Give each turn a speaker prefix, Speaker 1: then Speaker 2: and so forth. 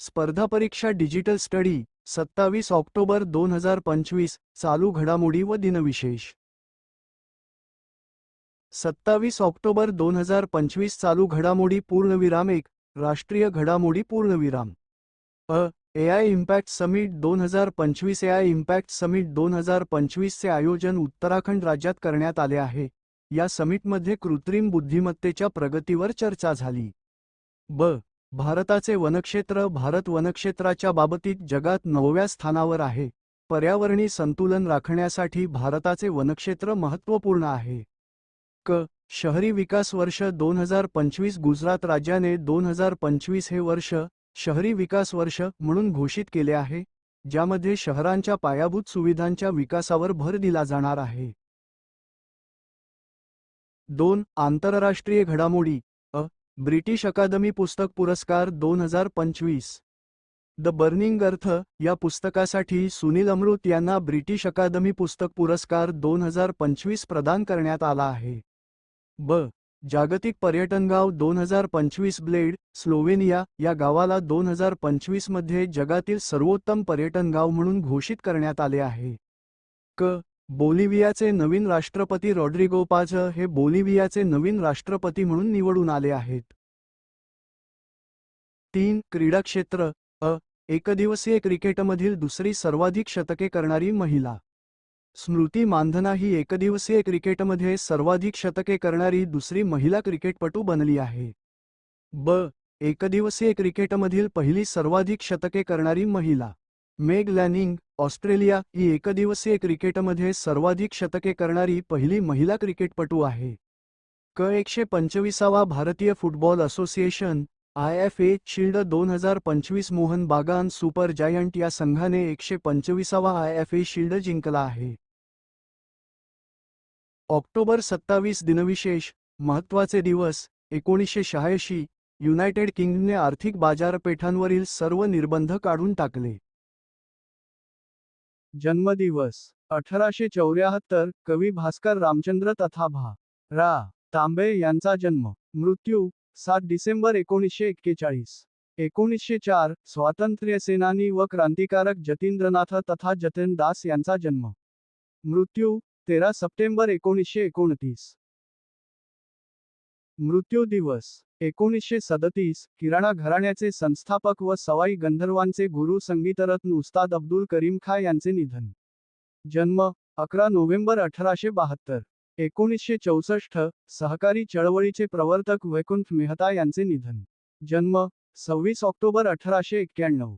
Speaker 1: स्पर्धा परीक्षा digital study सत्तावीस ऑक्टोबर दोन हजार पंचवीस चालू घडामोडी व दिनविशेष. सत्तावीस ऑक्टोबर दोन हजार पंचवीस चालू घडामोडी पूर्णविराम एक राष्ट्रीय घडामोडी पूर्णविराम. अ ए आय इम्पॅक्ट समिट दोन हजार पंचवीस ए आय इम्पॅक्ट समिट दोन हजार पंचवीसचे आयोजन उत्तराखंड राज्यात करण्यात आले आहे. या समिटमध्ये कृत्रिम बुद्धिमत्तेच्या प्रगतीवर चर्चा झाली. ब भारताचे वनक्षेत्र भारत वनक्षेत्राच्या बाबतीत जगात नवव्या स्थानावर आहे. पर्यावरणी संतुलन राखण्यासाठी भारताचे वनक्षेत्र महत्त्वपूर्ण आहे. क. शहरी विकास वर्ष दोन हजार पंचवीस गुजरात राज्याने दोन हजार पंचवीस हे वर्ष शहरी विकास वर्ष म्हणून घोषित केले आहे ज्यामध्ये शहरांच्या पायाभूत सुविधांच्या विकासावर भर दिला जाणार आहे. दोन. आंतरराष्ट्रीय घडामोडी ब्रिटिश अकादमी पुस्तक पुरस्कार दोन हजार पंचवीस. द बर्निंग अर्थ या पुस्तकासाठी सुनील अमृत यांना ब्रिटिश अकादमी पुस्तक पुरस्कार दोन हजार पंचवीस प्रदान करण्यात आला आहे. ब. जागतिक पर्यटन गाव दोन हजार पंचवीस ब्लेड स्लोवेनिया या गावाला दोन हजार पंचवीसमध्ये जगातील सर्वोत्तम पर्यटन गाव म्हणून घोषित करण्यात आले आहे. क. बोलिव्हियाचे नवीन राष्ट्रपती रॉड्रिगो पाझ हे बोलिव्हियाचे नवीन राष्ट्रपती म्हणून निवडून आले आहेत. तीन क्रीडा क्षेत्र. अ एकदिवसीय क्रिकेटमधील दुसरी सर्वाधिक शतके करणारी महिला. स्मृती मानधना ही एकदिवसीय क्रिकेटमध्ये सर्वाधिक शतके करणारी दुसरी महिला क्रिकेटपटू बनली आहे. ब एकदिवसीय क्रिकेटमधील पहिली सर्वाधिक शतके करणारी महिला. मेग लॅनिंग ऑस्ट्रेलिया ही एकदिवसीय क्रिकेटमध्ये सर्वाधिक शतके करणारी पहिली महिला क्रिकेटपटू आहे. क एकशे पंचवीसावा भारतीय football association I F A shield दोन हजार पंचवीस मोहन बागान सुपर जायंट या संघाने एकशे पंचवीसावा आय एफ ए शिल्ड जिंकला आहे. ऑक्टोबर सत्तावीस दिनविशेष महत्त्वाचे दिवस एकोणीसशे शहाऐंशी युनायटेड किंगडमने आर्थिक बाजारपेठांवरील सर्व निर्बंध काढून टाकले. जन्मदिवस अठराशे चौऱ्याहत्तर कवी भास्कर रामचंद्र तथा भा रा. तांबे यांचा जन्म मृत्यू सात डिसेंबर एकोणीसशे एक्केचाळीस. एकोणीसशे चार स्वातंत्र्य सेनानी व क्रांतिकारक जतींद्रनाथ तथा जतीन दास यांचा जन्म. मृत्यू तेरा सप्टेंबर एकोणीसशे एकोणतीस. मृत्यू दिवस एकोणीसशे सदतीस किराणा घराण्याचे संस्थापक व सवाई गंधर्वांचे गुरु संगीतरत्न उस्ताद अब्दुल करीम खा यांचे निधन. जन्म अकरा नोव्हेंबर अठराशे बहात्तर. एकोणीसशे चौसष्ट सहकारी चळवळीचे प्रवर्तक वैकुंठ मेहता यांचे निधन. जन्म सव्वीस ऑक्टोबर अठराशे एक्क्याण्णव.